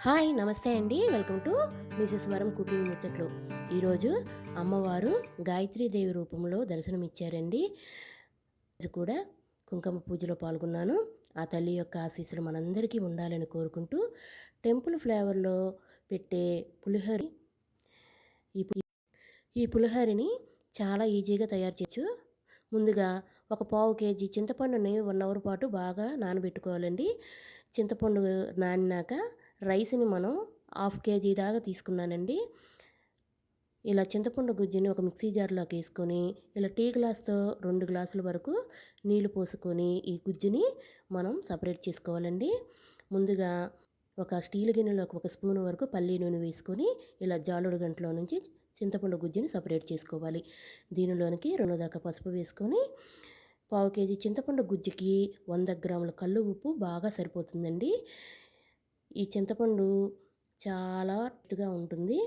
Hi నమస్తే అండి. Welcome to Mrs Varam cooking ముచ్చట్లు. ఈరోజు అమ్మవారు గాయత్రీదేవి రూపంలో దర్శనమిచ్చారండి. రోజు కూడా కుంకుమ పూజలో పాల్గొన్నాను. ఆ తల్లి యొక్క ఆశీస్సులు మనందరికీ ఉండాలని కోరుకుంటూ టెంపుల్ ఫ్లేవర్లో పెట్టే పులిహోరి ఈ ఈ పులిహోరిని చాలా ఈజీగా తయారు చేయొచ్చు. ముందుగా ఒక పావు కేజీ చింతపండుని వన్ అవర్ పాటు బాగా నానబెట్టుకోవాలండి. చింతపండు నానినాక రైస్ని మనం హాఫ్ కేజీ దాకా తీసుకున్నానండి. ఇలా చింతపండు గుజ్జుని ఒక మిక్సీ జార్లోకి వేసుకొని ఇలా టీ గ్లాస్తో రెండు గ్లాసుల వరకు నీళ్ళు పోసుకొని ఈ గుజ్జుని మనం సపరేట్ చేసుకోవాలండి. ముందుగా ఒక స్టీల్ గిన్నెలోకి ఒక స్పూన్ వరకు పల్లీ నూనె వేసుకొని ఇలా జాలుడు గంటలో నుంచి చింతపండు గుజ్జుని సపరేట్ చేసుకోవాలి. దీనిలోనికి రెండు దాకా పసుపు వేసుకొని పావు కేజీ చింతపండు గుజ్జుకి వంద గ్రాముల కళ్ళు ఉప్పు బాగా సరిపోతుందండి. ఈ చింతపండు చాలా రుచిగా ఉంటుంది.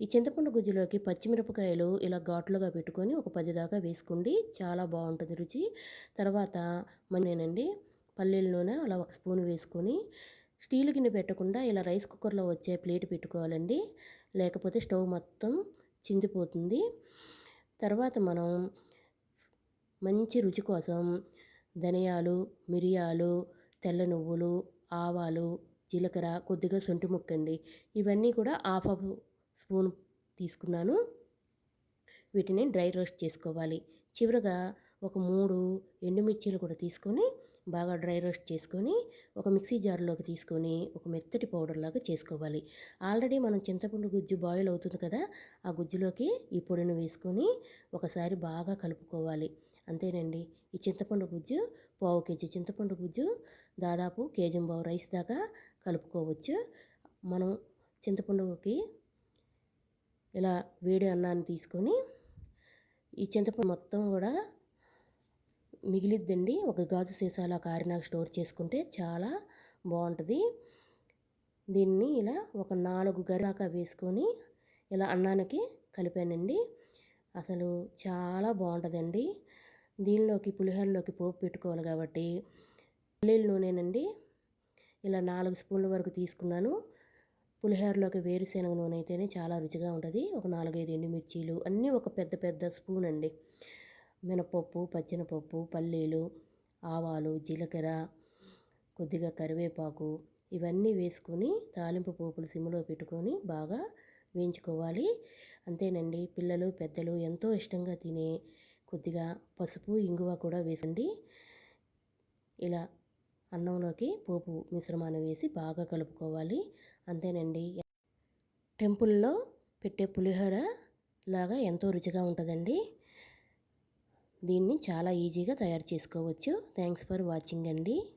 ఈ చింతపండు గుజ్జులోకి పచ్చిమిరపకాయలు ఇలా ఘాట్లుగా పెట్టుకొని ఒక పది దాకా వేసుకోండి చాలా బాగుంటుంది రుచి. తర్వాత నేనండి పల్లీల నూనె అలా ఒక స్పూన్ వేసుకొని స్టీల్ గిన్నె పెట్టకుండా ఇలా రైస్ కుక్కర్లో వచ్చే ప్లేట్ పెట్టుకోవాలండి. లేకపోతే స్టవ్ మొత్తం చిందిపోతుంది. తర్వాత మనం మంచి రుచి కోసం ధనియాలు మిరియాలు తెల్ల నువ్వులు ఆవాలు జీలకర్ర కొద్దిగా సొంటి ముక్కండి. ఇవన్నీ కూడా హాఫ్ హాఫ్ స్పూన్ తీసుకున్నాను. వీటిని డ్రై రోస్ట్ చేసుకోవాలి. చివరగా ఒక మూడు ఎండుమిర్చీలు కూడా తీసుకొని బాగా డ్రై రోస్ట్ చేసుకొని ఒక మిక్సీ జార్లోకి తీసుకొని ఒక మెత్తటి పౌడర్ లాగా చేసుకోవాలి. ఆల్రెడీ మనం చింతపండు గుజ్జు బాయిల్ అవుతుంది కదా ఆ గుజ్జులోకి ఈ పొడిని వేసుకొని ఒకసారి బాగా కలుపుకోవాలి. అంతేనండి. ఈ చింతపండు గుజ్జు పావు కేజీ. చింతపండు గుజ్జు దాదాపు కేజీ బావు రైస్ దాకా కలుపుకోవచ్చు. మనం చింతపండుకి ఇలా వేడి అన్నాన్ని తీసుకొని ఈ చింతపండు మొత్తం కూడా మిగిలిద్దండి. ఒక గాజు సీసాలో కారినాకు స్టోర్ చేసుకుంటే చాలా బాగుంటుంది. దీన్ని ఇలా ఒక నాలుగు గరిదాకా వేసుకొని ఇలా అన్నానికి కలిపానండి. అసలు చాలా బాగుంటుందండి. దీనిలోకి పులిహోరలోకి పోపు పెట్టుకోవాలి కాబట్టి పల్లీల నూనెనండి. ఇలా నాలుగు స్పూన్ల వరకు తీసుకున్నాను. పులిహోరలోకి వేరుశనగ నూనె అయితేనే చాలా రుచిగా ఉంటుంది. ఒక నాలుగైదు ఎండుమిర్చీలు అన్నీ ఒక పెద్ద పెద్ద స్పూన్ అండి. మినపప్పు పచ్చినపప్పు పల్లీలు ఆవాలు జీలకర్ర కొద్దిగా కరివేపాకు ఇవన్నీ వేసుకొని తాలింపు పోపులు సిమ్లో పెట్టుకొని బాగా వేయించుకోవాలి. అంతేనండి. పిల్లలు పెద్దలు ఎంతో ఇష్టంగా తినే కొద్దిగా పసుపు ఇంగువ కూడా వేసండి. ఇలా అన్నంలోకి పోపు మిశ్రమాన్ని వేసి బాగా కలుపుకోవాలి. అంతేనండి. టెంపుల్లో పెట్టే పులిహోర లాగా ఎంతో రుచిగా ఉంటుందండి. దీన్ని చాలా ఈజీగా తయారు చేసుకోవచ్చు. థ్యాంక్స్ ఫర్ వాచింగ్ అండి.